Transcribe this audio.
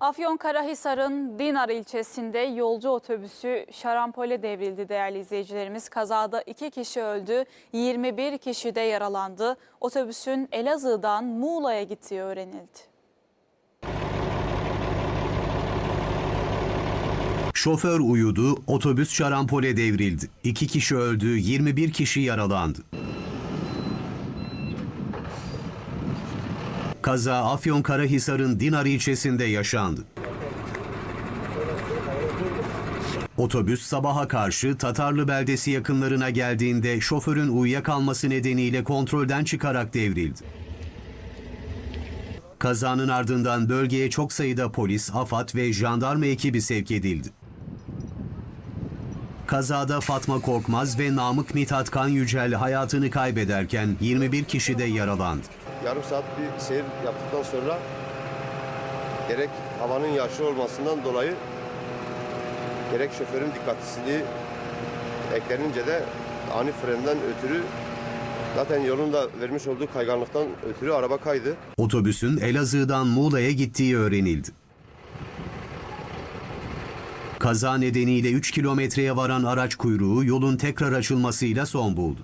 Afyonkarahisar'ın Dinar ilçesinde yolcu otobüsü şarampole devrildi değerli izleyicilerimiz. Kazada iki kişi öldü, 21 kişi de yaralandı. Otobüsün Elazığ'dan Muğla'ya gittiği öğrenildi. Şoför uyudu, otobüs şarampole devrildi. İki kişi öldü, 21 kişi yaralandı. Kaza Afyonkarahisar'ın Dinar ilçesinde yaşandı. Otobüs sabaha karşı Tatarlı beldesi yakınlarına geldiğinde şoförün uyuyakalması nedeniyle kontrolden çıkarak devrildi. Kazanın ardından bölgeye çok sayıda polis, AFAD ve jandarma ekibi sevk edildi. Kazada Fatma Korkmaz ve Namık Mithat Kan Yücel hayatını kaybederken 21 kişi de yaralandı. yarım saat bir seyir yaptıktan sonra gerek havanın yağışlı olmasından dolayı gerek şoförün dikkatsizliği eklenince de ani frenden ötürü zaten yolun da vermiş olduğu kayganlıktan ötürü araba kaydı. Otobüsün Elazığ'dan Muğla'ya gittiği öğrenildi. Kaza nedeniyle 3 kilometreye varan araç kuyruğu yolun tekrar açılmasıyla son buldu.